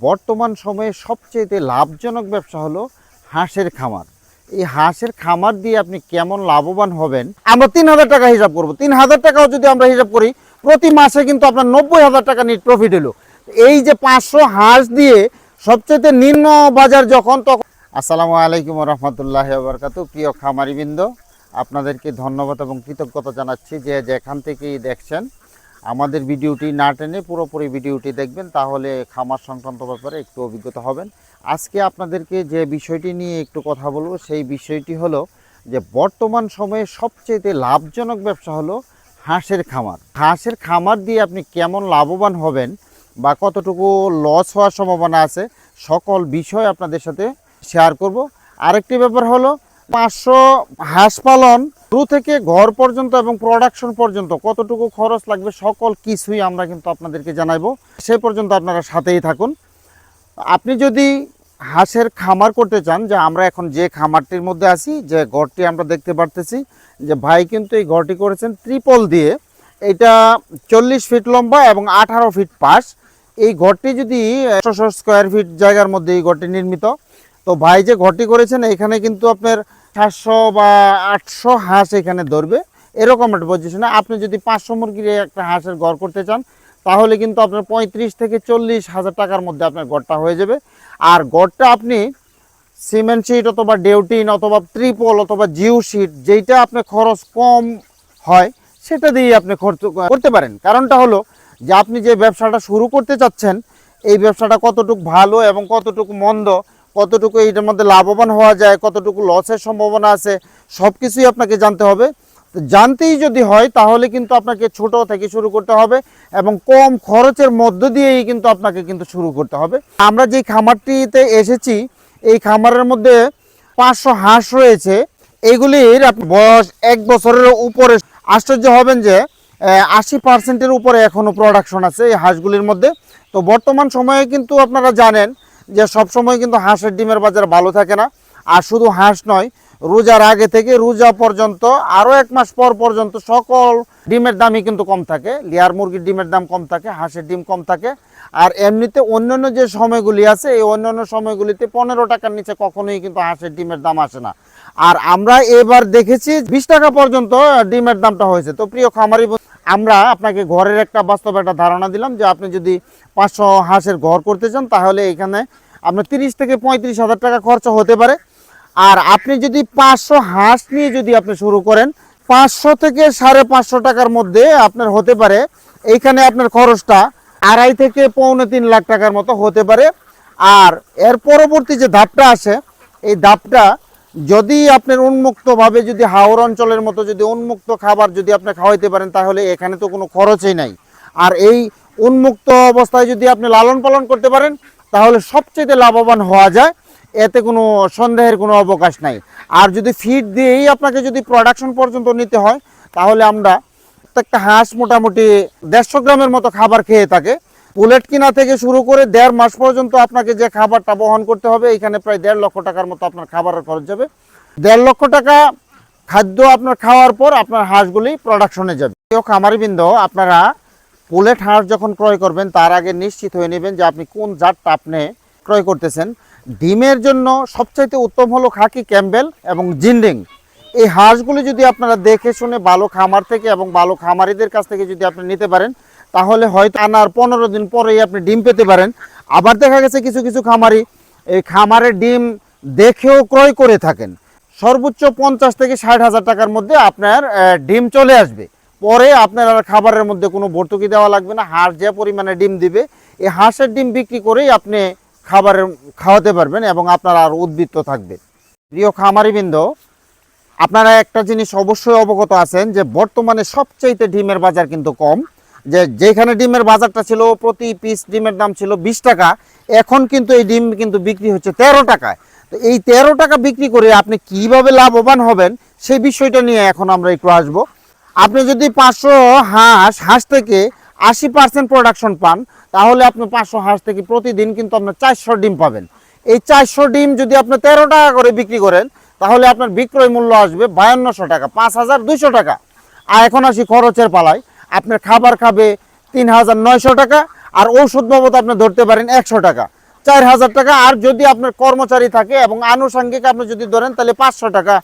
বর্তমান সময়ে সবচেয়ে লাভজনক ব্যবসা হলো হাঁসের খামার। এই হাঁসের খামার দিয়ে আপনি কেমন লাভবান হবেন? আমরা তিন হাজার টাকা হিসাব করব। তিন হাজার টাকাও যদি আমরা হিসাব করি, প্রতি মাসে কিন্তু আপনার নব্বই হাজার টাকা নিট প্রফিট হলো। এই যে পাঁচশো হাঁস দিয়ে সবচেয়ে নিম্ন বাজার যখন, তখন আসসালামু আলাইকুম রহমতুল্লাহ বরকাত প্রিয় খামারিবৃন্দ, আপনাদেরকে ধন্যবাদ এবং কৃতজ্ঞতা জানাচ্ছি যে যেখান থেকেই দেখছেন। আমাদের ভিডিওটি না টেনে পুরোপুরি ভিডিওটি দেখবেন, তাহলে খামার সংক্রান্ত ব্যাপারে একটু অভিজ্ঞতা হবেন। আজকে আপনাদেরকে যে বিষয়টি নিয়ে একটু কথা বলব, সেই বিষয়টি হলো যে বর্তমান সময়ে সবচেয়ে লাভজনক ব্যবসা হলো হাঁসের খামার। হাঁসের খামার দিয়ে আপনি কেমন লাভবান হবেন বা কতটুকু লস হওয়ার সম্ভাবনা আছে, সকল বিষয় আপনাদের সাথে শেয়ার করব। আরেকটি ব্যাপার হলো পাঁচশো হাঁস পালন শুরু থেকে ঘর পর্যন্ত এবং প্রোডাকশন পর্যন্ত কতটুকু খরচ লাগবে সকল কিছুই আমরা কিন্তু আপনাদেরকে জানাব সে পর্যন্ত আপনারা সাথেই থাকুন। আপনি যদি হাঁসের খামার করতে চান, যে আমরা এখন যে খামারটির মধ্যে আছি, যে ঘরটি আমরা দেখতে পারতেছি, যে ভাই কিন্তু এই ঘরটি করেছেন ত্রিপল দিয়ে। এটা চল্লিশ ফিট লম্বা এবং আঠারো ফিট পাশ। এই ঘরটি যদি একশো স্কোয়ার ফিট জায়গার মধ্যে এই ঘরটি নির্মিত, তো ভাই যে ঘরটি করেছেন, এখানে কিন্তু আপনার সাতশো বা আটশো হাঁস এখানে ধরবে। এরকম একটা পজিশনে আপনি যদি পাঁচশো মুরগির একটা হাঁসের ঘর করতে চান, তাহলে কিন্তু আপনার পঁয়ত্রিশ থেকে চল্লিশ হাজার টাকার মধ্যে আপনার ঘরটা হয়ে যাবে। আর ঘরটা আপনি সিমেন্ট শিট অথবা ডেউটিন অথবা ট্রিপল অথবা জিও শিট যেইটা আপনার খরচ কম হয়, সেটা দিয়ে আপনি খরচ করতে পারেন। কারণটা হলো যে আপনি যে ব্যবসাটা শুরু করতে চাচ্ছেন, এই ব্যবসাটা কতটুকু ভালো এবং কতটুকু মন্দ কতটুকু এইটার মধ্যে লাভবান হওয়া যায়, কতটুকু লসের সম্ভাবনা আছে সব কিছুই আপনাকে জানতে হবে। জানতেই যদি হয়, তাহলে কিন্তু আপনাকে ছোট থেকে শুরু করতে হবে এবং কম খরচের মধ্য দিয়েই কিন্তু আপনাকে কিন্তু শুরু করতে হবে। আমরা যে খামারটিতে এসেছি, এই খামারের মধ্যে পাঁচশো হাঁস রয়েছে। এগুলির বয়স এক বছরের উপরে। আশ্চর্য হবেন যে আশি পার্সেন্টের উপরে এখনও প্রোডাকশন আছে এই হাঁসগুলির মধ্যে। তো বর্তমান সময়ে কিন্তু আপনারা জানেন যে সব সময় কিন্তু হাঁসের ডিমের বাজার ভালো থাকে না। আর শুধু হাঁস নয়, রোজার আগে থেকে রোজা পর্যন্ত, আরও এক মাস পর পর্যন্ত সকল ডিমের দামই কিন্তু কম থাকে। লেয়ার মুরগির ডিমের দাম কম থাকে, হাঁসের ডিম কম থাকে। আর এমনিতে অন্যান্য যে সময়গুলি আছে, এই অন্যান্য সময়গুলিতে পনেরো টাকার নিচে কখনোই কিন্তু হাঁসের ডিমের দাম আসে না। আর আমরা এবার দেখেছি বিশ টাকা পর্যন্ত ডিমের দামটা হয়েছে। তো প্রিয় খামারি আমরা আপনাকে ঘরের একটা বাস্তব একটা ধারণা দিলাম যে আপনি যদি পাঁচশো হাঁসের ঘর করতে চান, তাহলে এখানে আপনার তিরিশ থেকে পঁয়ত্রিশ হাজার টাকা খরচা হতে পারে। আর আপনি যদি পাঁচশো হাঁস নিয়ে যদি আপনি শুরু করেন, পাঁচশো থেকে সাড়ে পাঁচশো টাকার মধ্যে আপনার হতে পারে। এইখানে আপনার খরচটা আড়াই থেকে পৌনে তিন লাখ টাকার মতো হতে পারে। আর এর পরবর্তী যে ধাপটা আসে এই ধাপটা যদি আপনার উন্মুক্তভাবে যদি হাওর অঞ্চলের মতো যদি উন্মুক্ত খাবার যদি আপনি খাওয়াইতে পারেন, তাহলে এখানে তো কোনো খরচই নাই। আর এই উন্মুক্ত অবস্থায় যদি আপনি লালন পালন করতে পারেন, তাহলে সবচেয়ে লাভবান হওয়া যায়, এতে কোনো সন্দেহের কোনো অবকাশ নাই। আর যদি ফিড দিয়েই আপনাকে যদি প্রোডাকশন পর্যন্ত নিতে হয়, তাহলে আমরা প্রত্যেকটা হাঁস মোটামুটি দেড়শো গ্রামের মতো খাবার খেয়ে থাকে। বুলেট কিনা থেকে শুরু করে দেড় মাস পর্যন্ত আপনাকে যে খাবারটা বহন করতে হবে এখানে প্রায় দেড় লক্ষ টাকার মতো আপনার খাবারের খরচ যাবে। দেড় লক্ষ টাকা খাদ্য আপনার খাওয়ার পর আপনার হাঁসগুলি প্রোডাকশনে যাবে। খামারিবৃন্দ, আপনারা পুলেট হাঁস যখন ক্রয় করবেন, তার আগে নিশ্চিত হয়ে নেবেন যে আপনি কোন জাতটা আপনি ক্রয় করতেছেন। ডিমের জন্য সবচাইতে উত্তম হলো খাকি ক্যাম্বেল এবং জিন্ডিং এই হাঁসগুলি যদি আপনারা দেখে শুনে ভালো খামার থেকে এবং ভালো খামারিদের কাছ থেকে যদি আপনি নিতে পারেন তাহলে হয়তো আনার পনেরো দিন পরেই আপনি ডিম পেতে পারেন। আবার দেখা গেছে কিছু কিছু খামারি এই খামারের ডিম দেখেও ক্রয় করে থাকেন। সর্বোচ্চ পঞ্চাশ থেকে ষাট হাজার টাকার মধ্যে আপনার ডিম চলে আসবে। পরে আপনার আর খাবারের মধ্যে কোনো ভর্তুকি দেওয়া লাগবে না। হাঁস যে পরিমাণে ডিম দিবে এই হাঁসের ডিম বিক্রি করেই আপনি খাবারের, খাওয়াতে পারবেন এবং আপনার আর উদ্বৃত্ত থাকবে। প্রিয় খামারিবৃন্দ, আপনারা একটা জিনিস অবশ্যই অবগত আছেন যে বর্তমানে সবচাইতে ডিমের বাজার কিন্তু কম। যে যেখানে ডিমের বাজারটা ছিল, প্রতি পিস ডিমের দাম ছিল বিশ টাকা, এখন কিন্তু এই ডিম কিন্তু বিক্রি হচ্ছে তেরো টাকায়। তো এই তেরো টাকা বিক্রি করে আপনি কীভাবে লাভবান হবেন, সেই বিষয়টা নিয়ে এখন আমরা একটু আসব। আপনি যদি পাঁচশো হাঁস হাঁস থেকে আশি পার্সেন্ট প্রোডাকশন পান, তাহলে আপনি পাঁচশো হাঁস থেকে প্রতিদিন কিন্তু আপনার চারশো ডিম পাবেন। এই চারশো ডিম যদি আপনি তেরো টাকা করে বিক্রি করেন, তাহলে আপনার বিক্রয় মূল্য আসবে বায়ান্নশো টাকা, পাঁচ হাজার দুইশো টাকা। আর এখন আসি খরচের পালায়। আপনার খাবার খাবে তিন হাজার নয়শো টাকা আর ঔষধ বাবদ আপনি ধরতে পারেন একশো টাকা। চার হাজার টাকা আর যদি আপনার কর্মচারী থাকে এবং আনুষঙ্গিক আপনি যদি ধরেন তাহলে পাঁচশো টাকা।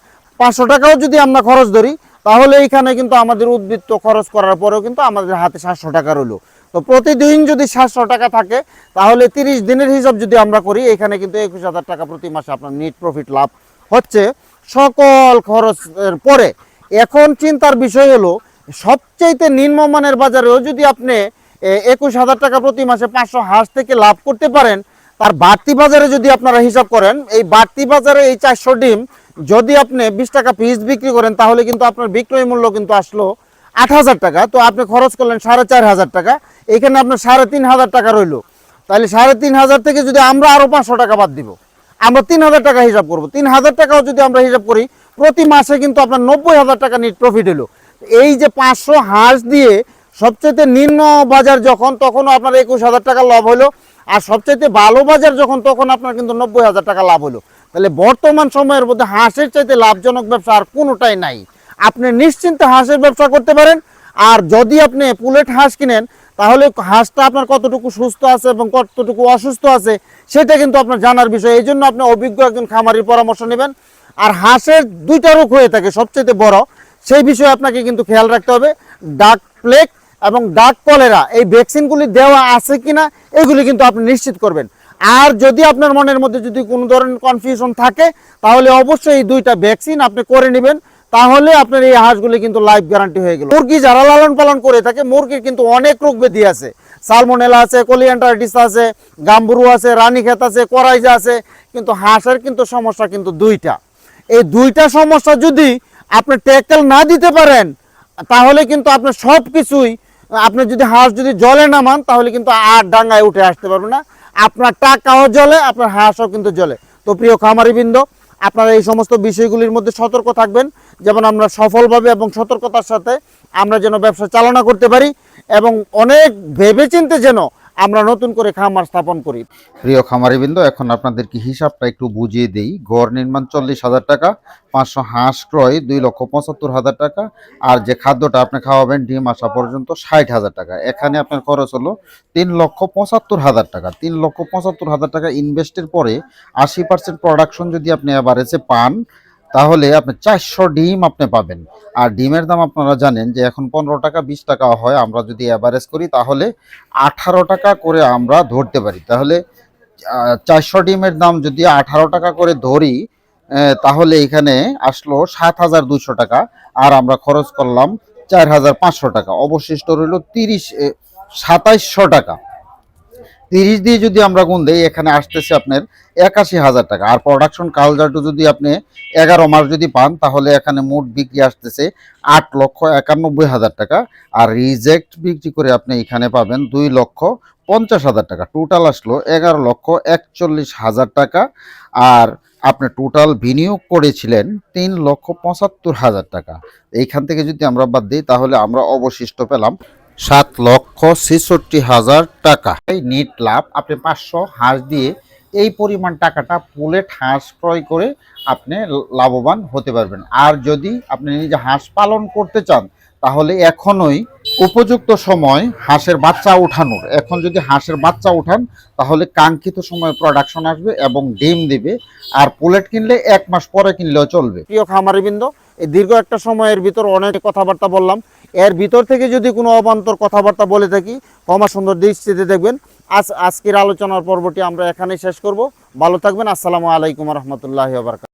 পাঁচশো টাকাও যদি আমরা খরচ ধরি, তাহলে এইখানে কিন্তু আমাদের উদ্বৃত্ত খরচ করার পরেও কিন্তু আমাদের হাতে সাতশো টাকা রইল। তো প্রতিদিন যদি সাতশো টাকা থাকে, তাহলে তিরিশ দিনের হিসাব যদি আমরা করি এখানে কিন্তু একুশ হাজার টাকা প্রতি মাসে আপনার নেট প্রফিট লাভ হচ্ছে। সকল খরচের পরে, এখন চিন্তার বিষয় হলো সবচাইতে নিম্নমানের বাজারেও যদি আপনি একুশ হাজার টাকা প্রতি মাসে পাঁচশো হাঁস থেকে লাভ করতে পারেন, তার বাড়তি বাজারে যদি আপনারা হিসাব করেন, এই বাড়তি বাজারে এই চারশো ডিম, যদি আপনি বিশ টাকা পিস বিক্রি করেন, তাহলে কিন্তু আপনার বিক্রয় মূল্য কিন্তু আসলো আট হাজার টাকা। তো আপনি খরচ করলেন সাড়ে চার হাজার টাকা। এখানে আপনার সাড়ে তিন হাজার টাকা রইল। তাহলে সাড়ে তিন হাজার থেকে যদি আমরা আরও পাঁচশো টাকা বাদ দিব, আমরা তিন হাজার টাকা হিসাব করব। তিন হাজার টাকাও যদি আমরা হিসাব করি, প্রতি মাসে কিন্তু আপনার নব্বই হাজার টাকা নিট প্রফিট হলো এই যে পাঁচশো হাঁস দিয়ে সবচেয়ে নিম্ন বাজার যখন, তখন আপনার একুশ হাজার টাকা লাভ হলো আর সবচেয়ে ভালো বাজার যখন, তখন আপনার কিন্তু নব্বই হাজার টাকা লাভ হলো তাহলে বর্তমান সময়ের মধ্যে হাঁসের চাইতে লাভজনক ব্যবসা আর কোনোটাই নাই। আপনি নিশ্চিন্তে হাঁসের ব্যবসা করতে পারেন। আর যদি আপনি পুলেট হাঁস কিনেন, তাহলে হাঁসটা আপনার কতটুকু সুস্থ আছে এবং কতটুকু অসুস্থ আছে, সেটা কিন্তু আপনার জানার বিষয়। এই জন্য আপনি অভিজ্ঞ একজন খামারির পরামর্শ নেবেন। আর হাঁসের দুইটা রোগ হয়ে থাকে সবচেয়ে বড়। সেই বিষয়ে আপনাকে কিন্তু খেয়াল রাখতে হবে। ডাক প্লেগ এবং ডাক কলেরা এই ভ্যাকসিনগুলি দেওয়া আছে কিনা, এগুলি কিন্তু আপনি নিশ্চিত করবেন। আর যদি আপনার মনের মধ্যে যদি কোনো ধরনের কনফিউশন থাকে, তাহলে অবশ্যই এই দুইটা ভ্যাকসিন আপনি করে নেবেন। তাহলে আপনার এই হাঁসগুলি কিন্তু লাইফ গ্যারান্টি হয়ে গেল। মুরগি যারা লালন পালন করে থাকে, মুরগির কিন্তু অনেক রোগ ব্যাধি আছে। সালমোনেলা আছে কোলিয়ান্টাইটিস আছে, গাম্বুরু আছে, রানীক্ষেত আছে, করাইজা আছে, কিন্তু হাঁসের কিন্তু সমস্যা কিন্তু দুইটা। এই দুইটা সমস্যা যদি আপনি ট্যাকেল না দিতে পারেন, তাহলে কিন্তু আপনার সব কিছুই আপনি যদি হাঁস যদি জলে নামান, তাহলে কিন্তু আর ডাঙ্গায় উঠে আসতে পারবে না। আপনার টাকাও জলে, আপনার হাঁসও কিন্তু জলে। তো প্রিয় খামারিবৃন্দ, আপনারা এই সমস্ত বিষয়গুলির মধ্যে সতর্ক থাকবেন, যেমন আমরা সফলভাবে এবং সতর্কতার সাথে আমরা যেন ব্যবসা চালনা করতে পারি, এবং অনেক ভেবেচিন্তে যেন আমরা নতুন করে খামার স্থাপন করি। প্রিয় খামারিবৃন্দ, এখন আপনাদেরকে হিসাবটা একটু বুঝিয়ে দিই। গড় নির্মাণ চল্লিশ হাজার টাকা, পাঁচশো হাঁস ক্রয় দুই লক্ষ পঁচাত্তর হাজার টাকা, আর যে খাদ্যটা আপনি খাওয়াবেন ডিম আসা পর্যন্ত ষাট হাজার টাকা। এখানে আপনার খরচ হলো তিন লক্ষ পঁচাত্তর হাজার টাকা। তিন লক্ষ পঁচাত্তর হাজার টাকা ইনভেস্টের পরে আশি পার্সেন্ট প্রোডাকশন যদি আপনি অ্যাভারেজে পান তাহলে আপনি চারশো ডিম আপনি পাবেন। আর ডিমের দাম আপনারা জানেন যে এখন পনেরো টাকা, বিশ টাকা হয়, আমরা যদি অ্যাভারেজ করি তাহলে আঠারো টাকা করে আমরা ধরতে পারি। তাহলে চারশো ডিমের দাম যদি আঠারো টাকা করে ধরি তাহলে এখানে আসলো সাত হাজার দুশো টাকা, আর আমরা খরচ করলাম চার হাজার পাঁচশো টাকা। অবশিষ্ট রইল তিরিশ সাতাইশশো টাকা। তিরিশ দিয়ে যদি আমরা গুণ দিই, এখানে আসতেছে আপনার একাশি হাজার টাকা। আর প্রোডাকশন কালজারটু যদি আপনি এগারো মাস যদি পান, তাহলে এখানে মোট বিক্রি আসতেছে আট লক্ষ একানব্বই হাজার টাকা। আর রিজেক্ট বিক্রি করে আপনি এখানে পাবেন দুই লক্ষ পঞ্চাশ হাজার টাকা। টোটাল আসলো এগারো লক্ষ একচল্লিশ হাজার টাকা। আর আপনি টোটাল বিনিয়োগ করেছিলেন তিন লক্ষ পঁচাত্তর হাজার টাকা। এইখান থেকে যদি আমরা বাদ দিই, তাহলে আমরা অবশিষ্ট পেলাম সাত লক্ষ ছেষট্টি হাজার টাকা। এই নিট লাভ আপনি পাঁচশো হাঁস দিয়ে এই পরিমাণ টাকাটা পুলেট হাঁস ক্রয় করে আপনি লাভবান হতে পারবেন। আর যদি আপনি নিজে হাঁস পালন করতে চান, তাহলে এখনই উপযুক্ত সময় হাঁসের বাচ্চা উঠানোর। এখন যদি হাঁসের বাচ্চা উঠান, তাহলে কাঙ্ক্ষিত সময়ে প্রোডাকশন আসবে এবং ডিম দিবে। আর পুলেট কিনলে এক মাস পরে কিনলেও চলবে। প্রিয় খামারিবৃন্দ দীর্ঘ একটা সময়ের ভিতর অনেক কথাবার্তা বললাম। এর ভিতর থেকে যদি কোনো অবান্তর কথাবার্তা বলে থাকি কমা সুন্দর দৃষ্টিতে দেখবেন। আজ আজকের আলোচনার পর্বটি আমরা এখানেই শেষ করব। ভালো থাকবেন। আসসালামু আলাইকুম রহমতুল্লাহ বারকাত